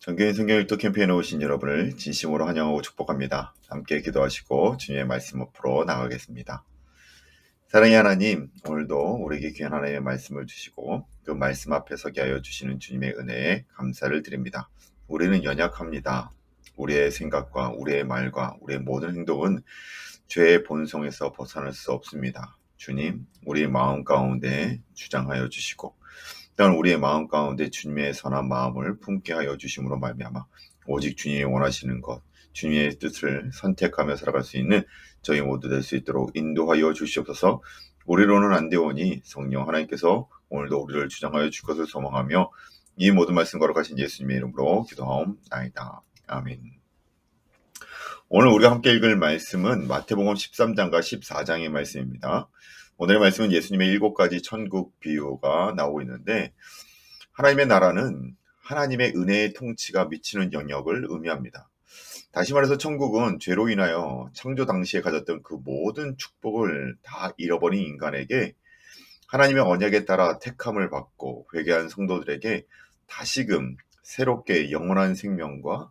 정교인 성경일도 캠페인에 오신 여러분을 진심으로 환영하고 축복합니다. 함께 기도하시고 주님의 말씀 앞으로 나가겠습니다. 사랑의 하나님, 오늘도 우리에게 귀한 하나님의 말씀을 주시고 그 말씀 앞에 서게 하여 주시는 주님의 은혜에 감사를 드립니다. 우리는 연약합니다. 우리의 생각과 우리의 말과 우리의 모든 행동은 죄의 본성에서 벗어날 수 없습니다. 주님, 우리 마음 가운데 주장하여 주시고 또한 우리의 마음 가운데 주님의 선한 마음을 품게 하여 주심으로 말미암아 오직 주님이 원하시는 것, 주님의 뜻을 선택하며 살아갈 수 있는 저희 모두 될 수 있도록 인도하여 주시옵소서. 우리로는 안 되오니 성령 하나님께서 오늘도 우리를 주장하여 줄 것을 소망하며 이 모든 말씀 걸어가신 예수님의 이름으로 기도하옵나이다. 아멘. 오늘 우리가 함께 읽을 말씀은 마태복음 13장과 14장의 말씀입니다. 오늘의 말씀은 예수님의 일곱 가지 천국 비유가 나오고 있는데 하나님의 나라는 하나님의 은혜의 통치가 미치는 영역을 의미합니다. 다시 말해서 천국은 죄로 인하여 창조 당시에 가졌던 그 모든 축복을 다 잃어버린 인간에게 하나님의 언약에 따라 택함을 받고 회개한 성도들에게 다시금 새롭게 영원한 생명과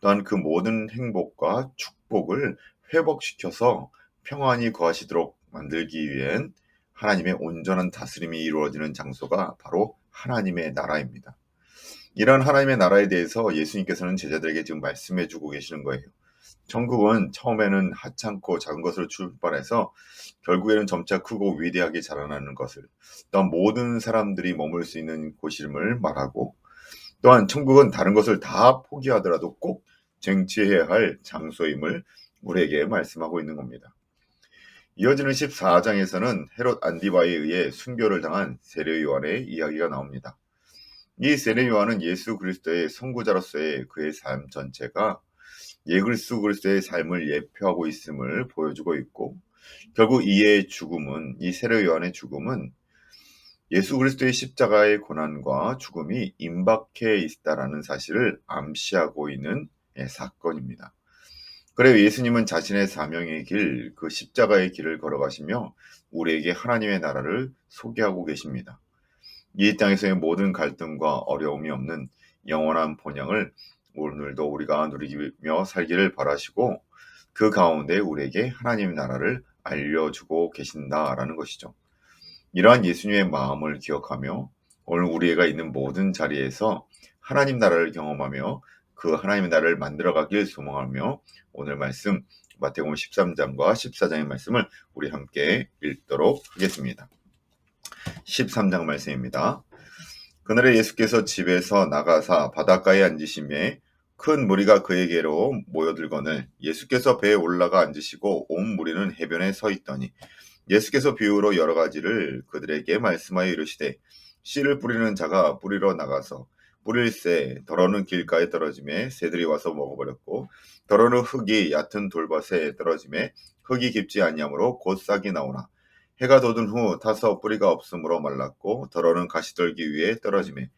또한 그 모든 행복과 축복을 회복시켜서 평안히 거하시도록 만들기 위한 하나님의 온전한 다스림이 이루어지는 장소가 바로 하나님의 나라입니다. 이런 하나님의 나라에 대해서 예수님께서는 제자들에게 지금 말씀해 주고 계시는 거예요. 천국은 처음에는 하찮고 작은 것으로 출발해서 결국에는 점차 크고 위대하게 자라나는 것을 또한 모든 사람들이 머물 수 있는 곳임을 말하고 또한 천국은 다른 것을 다 포기하더라도 꼭 쟁취해야 할 장소임을 우리에게 말씀하고 있는 겁니다. 이어지는 14장에서는 헤롯 안디바에 의해 순교를 당한 세례 요한의 이야기가 나옵니다. 이 세례 요한은 예수 그리스도의 선구자로서의 그의 삶 전체가 예수 그리스도의 삶을 예표하고 있음을 보여주고 있고 결국 이의 죽음은 이 세례 요한의 죽음은 예수 그리스도의 십자가의 고난과 죽음이 임박해 있다라는 사실을 암시하고 있는 사건입니다. 그래 예수님은 자신의 사명의 길, 그 십자가의 길을 걸어가시며 우리에게 하나님의 나라를 소개하고 계십니다. 이 땅에서의 모든 갈등과 어려움이 없는 영원한 본향을 오늘도 우리가 누리며 살기를 바라시고 그 가운데 우리에게 하나님의 나라를 알려주고 계신다라는 것이죠. 이러한 예수님의 마음을 기억하며 오늘 우리가 있는 모든 자리에서 하나님 나라를 경험하며 그 하나님의 나라를 만들어가길 소망하며 오늘 말씀 마태복음 13장과 14장의 말씀을 우리 함께 읽도록 하겠습니다. 13장 말씀입니다. 그날에 예수께서 집에서 나가사 바닷가에 앉으심에 큰 무리가 그에게로 모여들거늘 예수께서 배에 올라가 앉으시고 온 무리는 해변에 서 있더니 예수께서 비유로 여러 가지를 그들에게 말씀하여 이르시되 씨를 뿌리는 자가 뿌리러 나가서 뿌릴새 더러는 길가에 떨어짐에 새들이 와서 먹어버렸고 더러는 흙이 얕은 돌밭에 떨어짐에 흙이 깊지 아니하므로 곧 싹이 나오나 해가 돋은 후 타서 뿌리가 없으므로 말랐고 더러는 가시떨기 위에 떨어짐에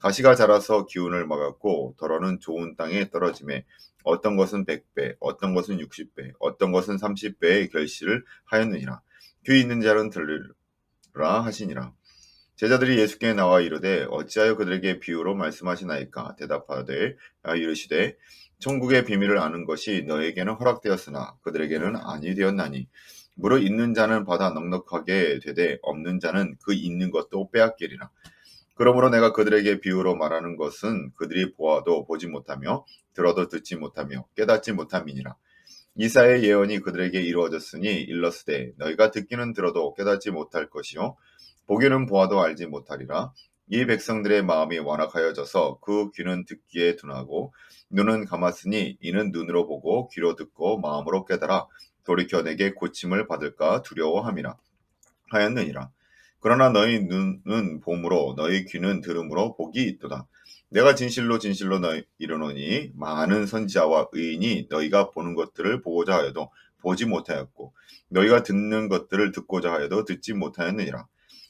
가시가 자라서 기운을 막았고 더러는 좋은 땅에 떨어짐에 어떤 것은 100배, 어떤 것은 60배, 어떤 것은 30배의 결실을 하였느니라. 귀 있는 자는 들으라 하시니라. 제자들이 예수께 나와 이르되 어찌하여 그들에게 비유로 말씀하시나이까? 대답하되 아, 이르시되 천국의 비밀을 아는 것이 너에게는 허락되었으나 그들에게는 아니 되었나니. 무릇 있는 자는 받아 넉넉하게 되되 없는 자는 그 있는 것도 빼앗기리라. 그러므로 내가 그들에게 비유로 말하는 것은 그들이 보아도 보지 못하며 들어도 듣지 못하며 깨닫지 못함이니라. 이사의 예언이 그들에게 이루어졌으니 일러스되 너희가 듣기는 들어도 깨닫지 못할 것이요 보기는 보아도 알지 못하리라. 이 백성들의 마음이 완악하여져서 그 귀는 듣기에 둔하고 눈은 감았으니 이는 눈으로 보고 귀로 듣고 마음으로 깨달아 돌이켜 내게 고침을 받을까 두려워함이라 하였느니라. 그러나 너희 눈은 봄으로 너희 귀는 들음으로 복이 있도다. 내가 진실로 진실로 너희 이르노니 많은 선지자와 의인이 너희가 보는 것들을 보고자 하여도 보지 못하였고 너희가 듣는 것들을 듣고자 하여도 듣지 못하였느니라.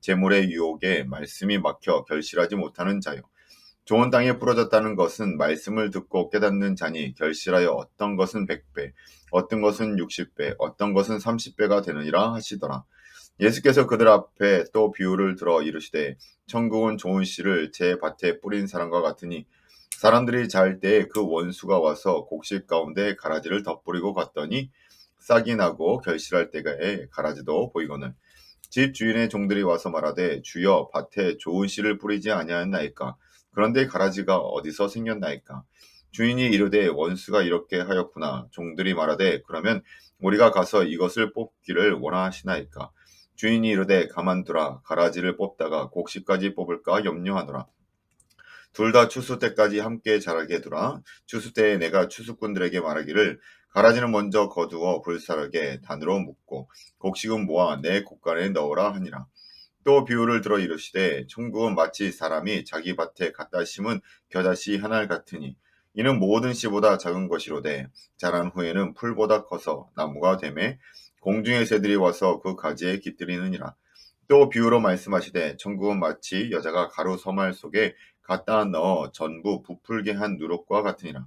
재물의 유혹에 말씀이 막혀 결실하지 못하는 자요 좋은 땅에 뿌려졌다는 것은 말씀을 듣고 깨닫는 자니 결실하여 어떤 것은 100배, 어떤 것은 60배, 어떤 것은 30배가 되느니라 하시더라. 예수께서 그들 앞에 또 비유를 들어 이르시되 천국은 좋은 씨를 제 밭에 뿌린 사람과 같으니 사람들이 잘때그 원수가 와서 곡식 가운데 가라지를 덧뿌리고 갔더니 싹이 나고 결실할 때에 가라지도 보이거늘 집 주인의 종들이 와서 말하되 주여 밭에 좋은 씨를 뿌리지 아니하였나이까 그런데 가라지가 어디서 생겼나이까? 주인이 이르되 원수가 이렇게 하였구나. 종들이 말하되 그러면 우리가 가서 이것을 뽑기를 원하시나이까? 주인이 이르되 가만두라. 가라지를 뽑다가 곡식까지 뽑을까 염려하노라. 둘 다 추수 때까지 함께 자라게 두라. 추수 때에 내가 추수꾼들에게 말하기를 가라지는 먼저 거두어 불사르게 단으로 묶고 곡식은 모아 내 곡간에 넣으라 하니라. 또 비유를 들어 이르시되 천국은 마치 사람이 자기 밭에 갖다 심은 겨자씨 하나 같으니 이는 모든 씨보다 작은 것이로되 자란 후에는 풀보다 커서 나무가 되매 공중의 새들이 와서 그 가지에 깃들이느니라. 또 비유로 말씀하시되 천국은 마치 여자가 가루 서말 속에 갖다 넣어 전부 부풀게 한 누룩과 같으니라.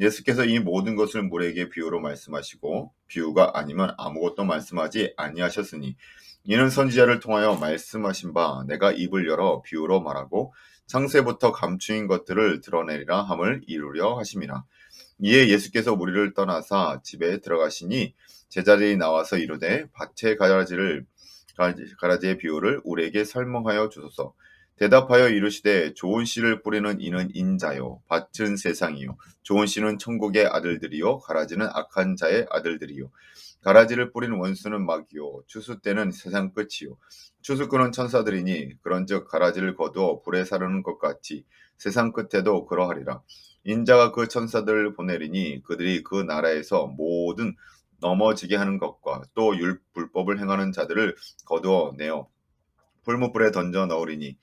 예수께서 이 모든 것을 물에게 비유로 말씀하시고 비유가 아니면 아무것도 말씀하지 아니하셨으니 이는 선지자를 통하여 말씀하신 바 내가 입을 열어 비유로 말하고 창세부터 감추인 것들을 드러내리라 함을 이루려 하심이라. 이에 예수께서 우리를 떠나사 집에 들어가시니 제자들이 나와서 이르되 밭의 가라지를 가라지의 비유를 우리에게 설명하여 주소서. 대답하여 이르시되 좋은 씨를 뿌리는 이는 인자요 밭은 세상이요. 좋은 씨는 천국의 아들들이요 가라지는 악한 자의 아들들이요. 가라지를 뿌린 원수는 마귀요 추수 때는 세상 끝이요. 추수꾼은 천사들이니 그런즉 가라지를 거두어 불에 사르는 것 같이 세상 끝에도 그러하리라. 인자가 그 천사들을 보내리니 그들이 그 나라에서 모든 넘어지게 하는 것과 또 율 불법을 행하는 자들을 거두어 내어 불무불에 던져 넣으리니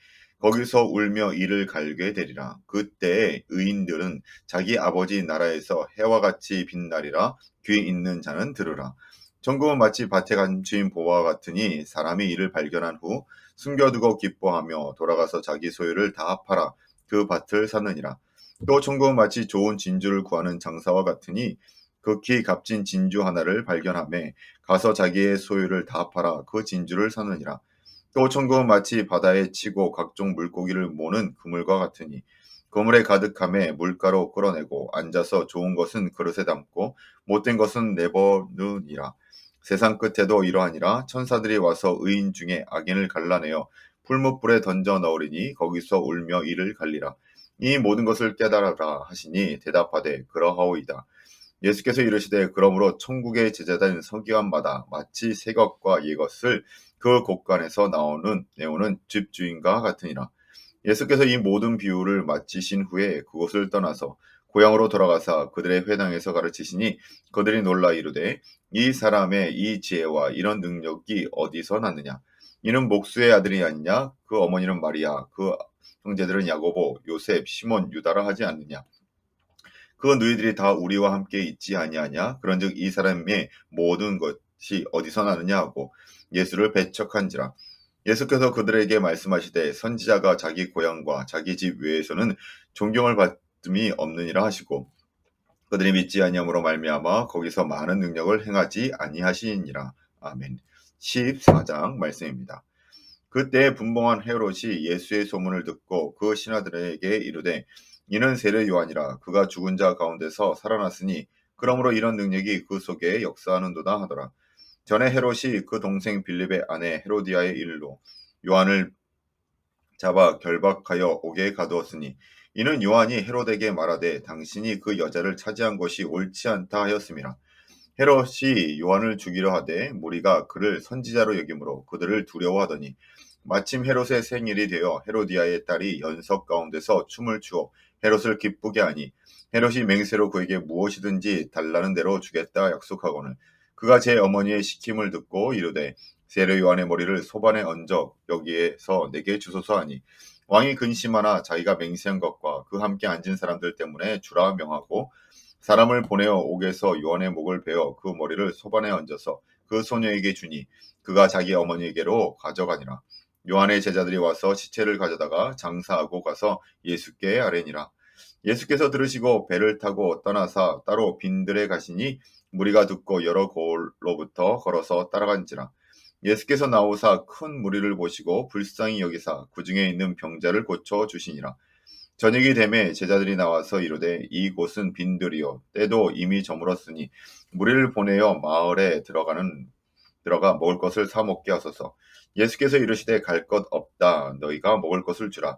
거기서 울며 이를 갈게 되리라. 그때 의인들은 자기 아버지 나라에서 해와 같이 빛나리라. 귀 있는 자는 들으라. 천국은 마치 밭에 간주인 보와 같으니 사람이 이를 발견한 후 숨겨두고 기뻐하며 돌아가서 자기 소유를 다 팔아 그 밭을 사느니라. 또 천국은 마치 좋은 진주를 구하는 장사와 같으니 극히 값진 진주 하나를 발견함에 가서 자기의 소유를 다 팔아 그 진주를 사느니라. 또 천국은 마치 바다에 치고 각종 물고기를 모는 그물과 같으니 그물에 가득함에 물가로 끌어내고 앉아서 좋은 것은 그릇에 담고 못된 것은 내버느니라. 세상 끝에도 이러하니라 천사들이 와서 의인 중에 악인을 갈라내어 풀무불에 던져 넣으리니 거기서 울며 이를 갈리라. 이 모든 것을 깨달아라 하시니 대답하되 그러하오이다. 예수께서 이르시되 그러므로 천국의 제자된 서기관마다 마치 새 것과 예 것을 그 곳간에서 나오는 내오는 집주인과 같으니라. 예수께서 이 모든 비유를 마치신 후에 그곳을 떠나서 고향으로 돌아가사 그들의 회당에서 가르치시니 그들이 놀라 이르되 이 사람의 이 지혜와 이런 능력이 어디서 났느냐? 이는 목수의 아들이 아니냐? 그 어머니는 마리아 그 형제들은 야고보 요셉 시몬 유다라 하지 않느냐 그 너희들이 다 우리와 함께 있지 아니하냐? 그런즉 이 사람의 모든 것이 어디서 나느냐? 하고 예수를 배척한지라. 예수께서 그들에게 말씀하시되 선지자가 자기 고향과 자기 집 외에서는 존경을 받음이 없느니라 하시고 그들이 믿지 아니함으로 말미암아 거기서 많은 능력을 행하지 아니하시니라. 아멘. 14장 말씀입니다. 그때 분봉한 헤롯이 예수의 소문을 듣고 그 신하들에게 이르되 이는 세례 요한이라 그가 죽은 자 가운데서 살아났으니 그러므로 이런 능력이 그 속에 역사하는도다 하더라. 전에 헤롯이 그 동생 빌립의 아내 헤로디아의 일로 요한을 잡아 결박하여 옥에 가두었으니 이는 요한이 헤롯에게 말하되 당신이 그 여자를 차지한 것이 옳지 않다 하였습니다. 헤롯이 요한을 죽이려 하되 무리가 그를 선지자로 여김으로 그들을 두려워하더니 마침 헤롯의 생일이 되어 헤로디아의 딸이 연석 가운데서 춤을 추어 헤롯을 기쁘게 하니 헤롯이 맹세로 그에게 무엇이든지 달라는 대로 주겠다 약속하고는 그가 제 어머니의 시킴을 듣고 이르되 세례 요한의 머리를 소반에 얹어 여기에서 내게 주소서 하니 왕이 근심하나 자기가 맹세한 것과 그 함께 앉은 사람들 때문에 주라 명하고 사람을 보내어 옥에서 요한의 목을 베어 그 머리를 소반에 얹어서 그 소녀에게 주니 그가 자기 어머니에게로 가져가니라. 요한의 제자들이 와서 시체를 가져다가 장사하고 가서 예수께 아뢰니라. 예수께서 들으시고 배를 타고 떠나사 따로 빈들에 가시니 무리가 듣고 여러 골로부터 걸어서 따라간지라. 예수께서 나오사 큰 무리를 보시고 불쌍히 여기사 그 중에 있는 병자를 고쳐 주시니라. 저녁이 되매 제자들이 나와서 이르되 이곳은 빈들이요 때도 이미 저물었으니 무리를 보내어 마을에 들어가는 들어가 먹을 것을 사 먹게 하소서. 예수께서 이르시되 갈 것 없다 너희가 먹을 것을 주라.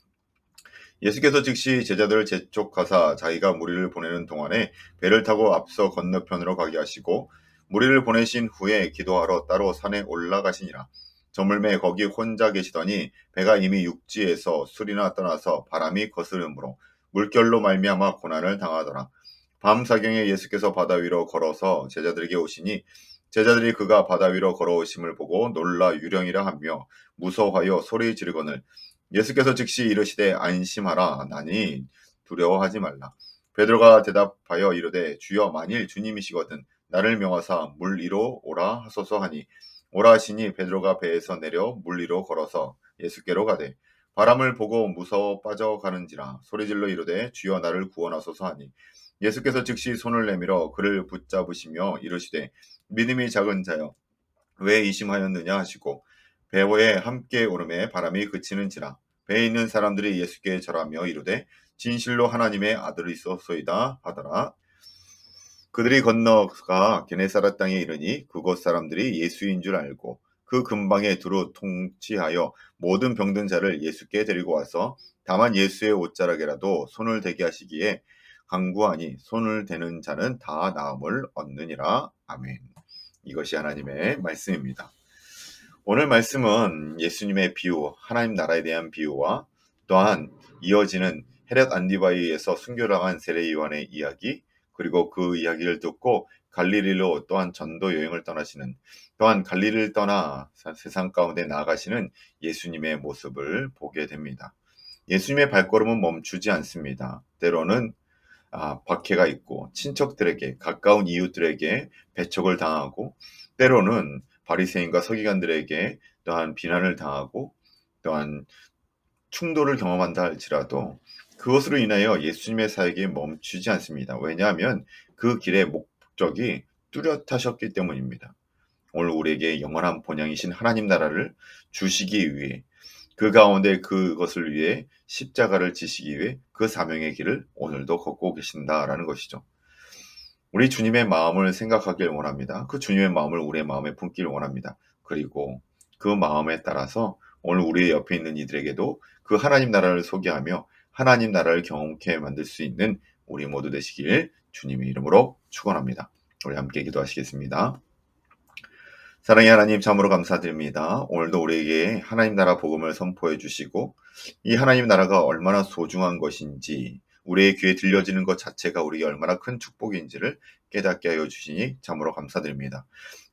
예수께서 즉시 제자들을 재촉하사 자기가 무리를 보내는 동안에 배를 타고 앞서 건너편으로 가게 하시고 무리를 보내신 후에 기도하러 따로 산에 올라가시니라. 저물매 거기 혼자 계시더니 배가 이미 육지에서 술이나 떠나서 바람이 거스름으로 물결로 말미암아 고난을 당하더라. 밤 사경에 예수께서 바다 위로 걸어서 제자들에게 오시니 제자들이 그가 바다 위로 걸어오심을 보고 놀라 유령이라 하며 무서워하여 소리 지르거늘 예수께서 즉시 이르시되 안심하라 나니 두려워하지 말라. 베드로가 대답하여 이르되 주여 만일 주님이시거든 나를 명하사 물 위로 오라 하소서 하니 오라 하시니 베드로가 배에서 내려 물 위로 걸어서 예수께로 가되 바람을 보고 무서워 빠져가는지라 소리질러 이르되 주여 나를 구원하소서 하니 예수께서 즉시 손을 내밀어 그를 붙잡으시며 이르시되 믿음이 작은 자여 왜 이심하였느냐 하시고 배호에 함께 오름에 바람이 그치는지라 배에 있는 사람들이 예수께 절하며 이르되 진실로 하나님의 아들이소서이다 하더라. 그들이 건너가 게네사라 땅에 이르니 그곳 사람들이 예수인 줄 알고 그 근방에 두루 통치하여 모든 병든 자를 예수께 데리고 와서 다만 예수의 옷자락에라도 손을 대게 하시기에 강구하니 손을 대는 자는 다 나음을 얻느니라. 아멘. 이것이 하나님의 말씀입니다. 오늘 말씀은 예수님의 비유, 하나님 나라에 대한 비유와 또한 이어지는 헤렛 안디바이에서 순교당한 세례 요한의 이야기, 그리고 그 이야기를 듣고 갈릴리로 또한 전도 여행을 떠나시는 또한 갈릴리를 떠나 세상 가운데 나아가시는 예수님의 모습을 보게 됩니다. 예수님의 발걸음은 멈추지 않습니다. 때로는 아, 박해가 있고 친척들에게 가까운 이웃들에게 배척을 당하고 때로는 바리새인과 서기관들에게 또한 비난을 당하고 또한 충돌을 경험한다 할지라도 그것으로 인하여 예수님의 사역이 멈추지 않습니다. 왜냐하면 그 길의 목적이 뚜렷하셨기 때문입니다. 오늘 우리에게 영원한 본향이신 하나님 나라를 주시기 위해 그 가운데 그것을 위해 십자가를 지시기 위해 그 사명의 길을 오늘도 걷고 계신다라는 것이죠. 우리 주님의 마음을 생각하길 원합니다. 그 주님의 마음을 우리의 마음에 품기를 원합니다. 그리고 그 마음에 따라서 오늘 우리 옆에 있는 이들에게도 그 하나님 나라를 소개하며 하나님 나라를 경험케 만들 수 있는 우리 모두 되시길 주님의 이름으로 축원합니다. 우리 함께 기도하시겠습니다. 사랑의 하나님 참으로 감사드립니다. 오늘도 우리에게 하나님 나라 복음을 선포해 주시고 이 하나님 나라가 얼마나 소중한 것인지 우리의 귀에 들려지는 것 자체가 우리에게 얼마나 큰 축복인지를 깨닫게 하여 주시니 참으로 감사드립니다.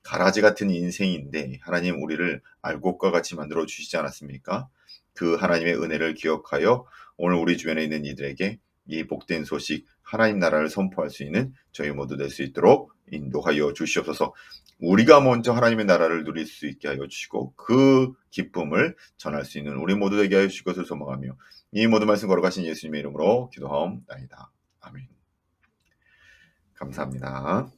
가라지 같은 인생인데 하나님 우리를 알곡과 같이 만들어 주시지 않았습니까? 그 하나님의 은혜를 기억하여 오늘 우리 주변에 있는 이들에게 이 복된 소식 하나님 나라를 선포할 수 있는 저희 모두 될 수 있도록 인도하여 주시옵소서. 우리가 먼저 하나님의 나라를 누릴 수 있게 하여 주시고 그 기쁨을 전할 수 있는 우리 모두 되게 하여 주실 것을 소망하며 이 모든 말씀 걸어가신 예수님의 이름으로 기도하옵나이다. 아멘. 감사합니다.